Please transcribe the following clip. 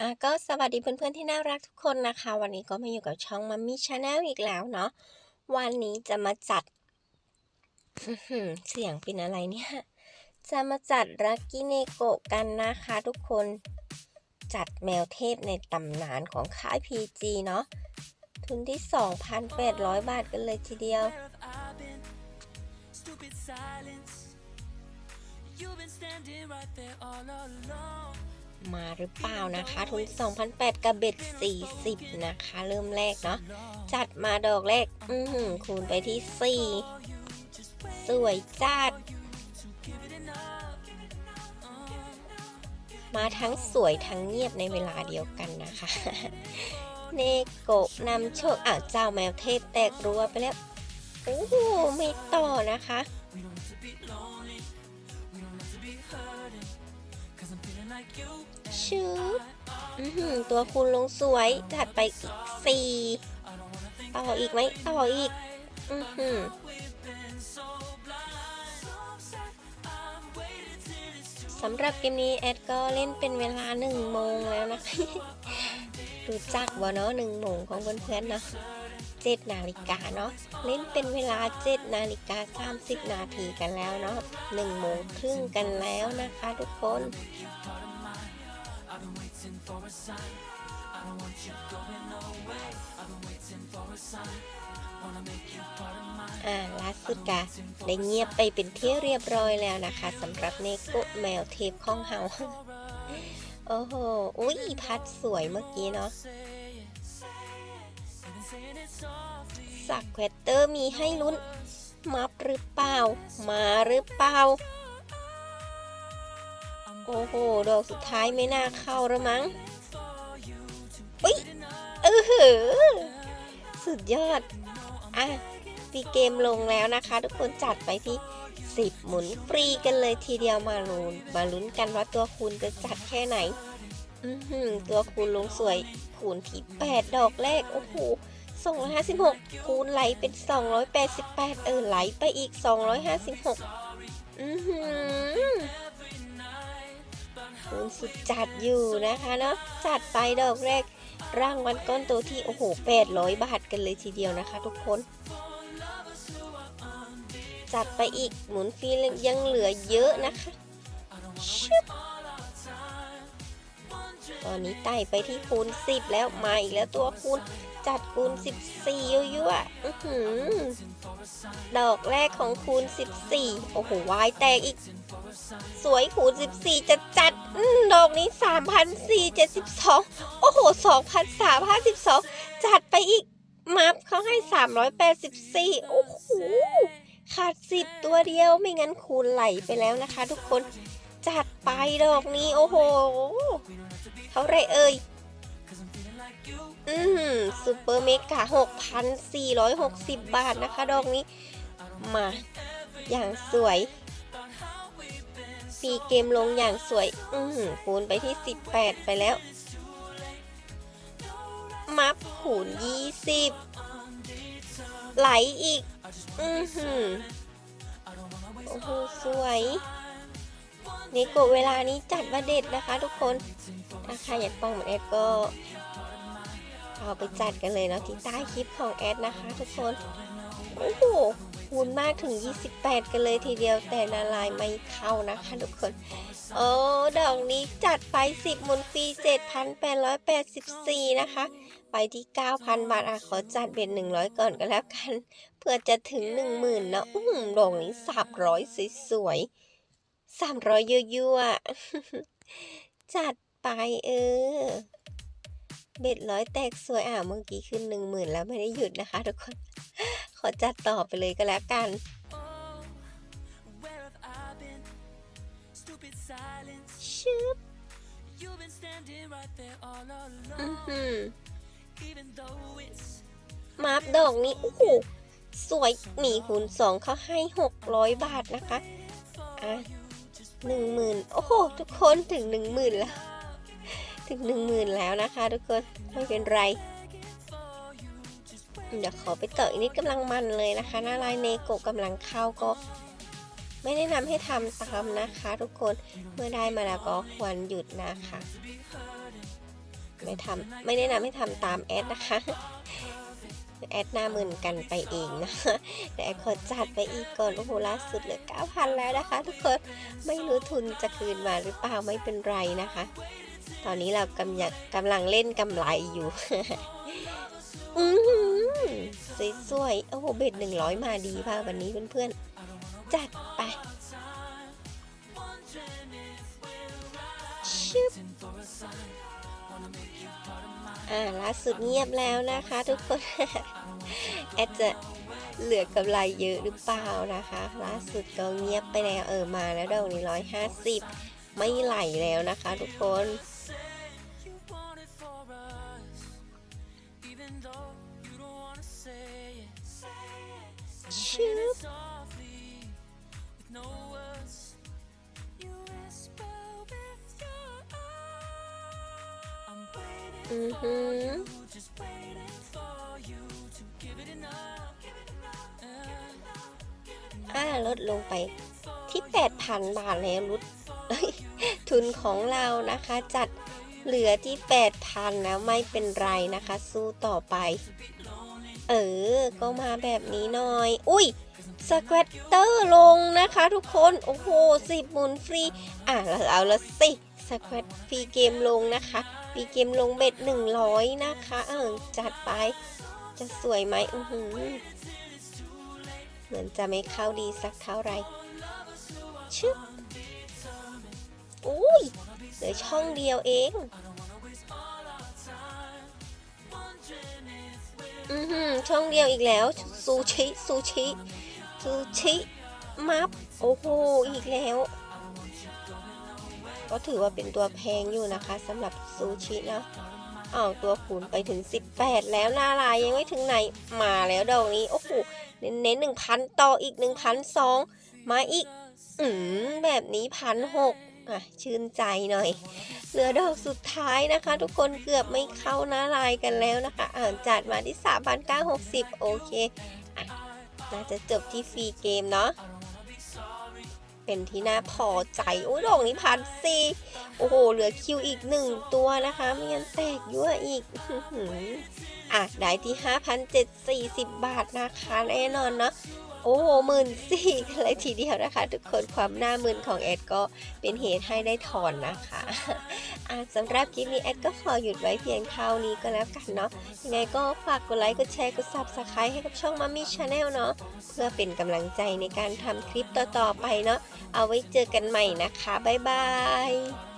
อะก็สวัสดีเพื่อนๆที่น่ารักทุกคนนะคะ วันนี้ก็มาอยู่กับช่องมัมมี่ชาแนลอีกแล้วเนาะวันนี้จะมาจัดเสียงเป็นอะไรเนี่ย จะมาจัดรักกิเนโกะกันนะคะทุกคนจัดแมวเทพในตำนานของค่าย PG เนาะทุนที่ 2,800 บาทกันเลยทีเดียว You've been standing right there all along. มาหรือเปล่านะคะ ทุน2,800กับเบ็ด 40 นะคะ เริ่มแรกเนาะ จัดมาดอกแรก อือหือคูณไปที่ 4 สวยจัด มาทั้งสวยทั้งเงียบในเวลาเดียวกันนะคะ เนโกะนำโชคอ่าวเจ้าแมวเทพแตกรัวไปแล้ว โอ้ไม่ต่อนะคะ ชืบอื้อหือตัวคุณลงสวยจัดไปอีกสี่ต่ออีกไหมต่ออีก อือหือสำหรับเกมนี้แอดก็เล่นเป็นเวลาหนึ่งโมงแล้วนะ รู้จักบ่เนาะหนึ่งโมงของเพื่อนๆเนาะเจ็ดนาฬิกาเนาะเล่นเป็นเวลาเจ็ดนาฬิกาสามสิบนาทีกันแล้วเนาะหนึ่งโมงครึ่งกันแล้วนะคะทุกคน waiting for a sign. I don't want you going away. I've been waiting for a sign. Wanna make you part of mine. อ่าล่าสุดกะได้เงียบไปเป็นที่เรียบร้อยแล้วนะคะสำหรับเนโกะแมวเทปของเฮาโอ้โห อุ้ยพัดสวยเมื่อกี้เนาะ I've been saying it softly. สักแควตเตอร์มีให้ลุ้น มับหรือเปล่า มาหรือเปล่า โอ้โห ดอกสุดท้ายไม่น่าเข้าแล้วมั้งอุ้ยเออหือสุดยอด อะปีเกมลงแล้วนะคะ ทุกคนจัดไปที่10 หมุนฟรีกันเลยทีเดียวมาลุ้นมาลุ้นกันว่าตัวคูณจะจัดแค่ไหน อือหือตัวคูณลงสวยคูณที่ 8 ดอกแรก โอ้โห256 คูณไหลเป็น 288 เออไหลไปอีก 256 อือหือ คูณสุดจัดอยู่นะคะเนาะจัดไปดอกแรกร่างวันก้อนโตที่โอ้โห800 บาทกันเลยทีเดียวนะคะ ทุกคน จัดไปอีกหมุนฟรียังเหลือเยอะนะคะชึบตอนนี้ไต่ไปที่คูณ10 แล้วมาอีกแล้วตัวคูณ จัดคูณ 14ยั่วๆอื้อหือดอกแรกของคูณ 14 โอ้โห วายแตกอีก สวยคูณ 14 จะจัดอดอกนี้ 3,472 โอ้โห 2,352 จัดไปอีก มัฟเขาให้ 384 โอ้โห ขาด 10 ตัวเดียวไม่งั้นคูณไหลไปแล้วนะคะทุกคน จัดไปดอกนี้ โอ้โห เท่าไรเอ่ย อืมซูเปอร์เมกา6,460 บาทนะคะ ดอกนี้ มา อย่างสวยฟีเกมลงอย่างสวย อือหือคูณไปที่ 18 ไปแล้ว มัฟคูณ20 ไหลอีก อือหือโอ้โห สวยนี่กดเวลานี้จัดว่าเด็ดนะคะทุกคน ถ้าใครอยากฟังเหมือนแอดก็ เอาไปจัดกันเลยเนาะที่ใต้คลิปของแอดนะคะ ทุกคน โอ้โหคูณมากถึง 28 กันเลยทีเดียวแต่นาลายไม่เข้านะคะทุกคน โอ้ดอกนี้จัดไป 10หมุนฟรี7,884 นะคะ ไปที่ 9,000 บาทอะขอจัดเบ็ด100 ก่อนก็แล้วกัน เพื่อจะถึง 10,000นะอื้อหือดอกนี้ 300 สวยๆ300 ยั่วๆจัดไปเออ เบ็ดร้อยแตกสวยอะเมื่อกี้ขึ้นหนึ่งหมื่นแล้วไม่ได้หยุดนะคะทุกคน ขอจัดต่อไปเลยก็แล้วกัน Where have I been? Stupid silence. ชึบ You've been standing right there all อือ alone. หือ Even though it's มาร์ฟดอกนี้โอ้โหสวยหนีคูณสองเขาให้หกร้อยบาทนะคะ อะหนึ่งหมื่นโอ้โห ทุกคนถึงหนึ่งหมื่นแล้ว ถึงหนึ่งหมื่นแล้วนะคะ ทุกคนไม่เป็นไร เดี๋ยวขอไปเต่ออีกนิดกำลังมันเลยนะคะหน้าลายเนโกกำลังเข้าก็ไม่แนะนำให้ทำตามนะคะ ทุกคนเมื่อได้มาแล้วก็ควรหยุดนะคะไม่ทำไม่แนะนำให้ทำตามแอดนะคะแอดหน้ามึนกันไปเองนะคะแต่แอดขอจัดไปอีกก่อนโอ้โหล่าสุดเหลือ9,000 แล้วนะคะ ทุกคนไม่รู้ทุนจะคืนมาหรือเปล่าไม่เป็นไรนะคะ ตอนนี้เรากำลังกำลังเล่นกำไรอยู่อือหือสวยๆ โอ้โห เบ็ดหนึ่งร้อยมาดีป่ะวันนี้เพื่อนๆ จัดไปชึบอ่าล่าสุดเงียบแล้วนะคะทุกคน แอดจะเหลือกำไรเยอะหรือเปล่านะคะ ล่าสุดก็เงียบไปแล้ว เออมาแล้วดอกนี้ร้อยห้าสิบไม่ไหลแล้วนะคะทุกคน though you don't wanna say it. Say it. ชึบ softly with no words. You whisper with your eyes. I'm waiting, อือหือ just waiting for you to give it enough. Give it enough. อ่าลดลงไปที่ 8,000 บาทแล้วรุดเอ้ยทุนของเรานะคะจัด เหลือที่8,000แล้วไม่เป็นไรนะคะ สู้ต่อไป เออ ก็มาแบบนี้หน่อย อุ้ยสแควตเตอร์ลงนะคะทุกคน โอ้โหสิบหมุนฟรี อะเราเอาละสิสแควตฟรีเกมลงนะคะฟรีเกมลงเบ็ด100นะคะ เออจัดไป จะสวยไหมอือหือเหมือนจะไม่เข้าดีสักเท่าไหร่ชึบอุ้ย เหลือช่องเดียวเอง อือหือช่องเดียวอีกแล้ว ซูชิ ซูชิ ซูชิ มัฟโอ้โห อีกแล้ว ก็ถือว่าเป็นตัวแพงอยู่นะคะสำหรับซูชิเนาะอ้าวตัวคูณไปถึง 18 แล้วหน้าลายยังไม่ถึงไหน มาแล้วดอกนี้ โอ้โห เน้นหนึ่งพันต่ออีกหนึ่งพันสองมาอีก อืมแบบนี้พันหก อะชื่นใจหน่อย เหลือดอกสุดท้ายนะคะ ทุกคนเกือบไม่เข้าหน้าลายกันแล้วนะคะอ่าจัดมาที่ 3,960 โอเคอะน่าจะจบที่ฟรีเกมเนาะเป็นที่น่าพอใจ โอ้ยดอกนี้พันสี่โอ้โห เหลือคิวอีกหนึ่งตัวนะคะ ไม่งั้นแตกยั่วอีกอะ ได้ที่ 5,740 บาทนะคะ แน่นอนเนาะ โอ้โหหมื่นสี่กันเลยทีเดียวนะคะ ทุกคนความหน้ามึนของแอดก็เป็นเหตุให้ได้ถอนนะคะะสำหรับคลิปนี้แอดก็ขอหยุดไว้เพียงเท่านี้ก็แล้วกันเนาะยังไงก็ฝากกดไลค์กดแชร์กด subscribe ให้กับช่องมัมมี่ชาแนลเนาะเพื่อเป็นกำลังใจในการทำคลิปต่อๆไปเนาะเอาไว้เจอกันใหม่นะคะบ๊ายบาย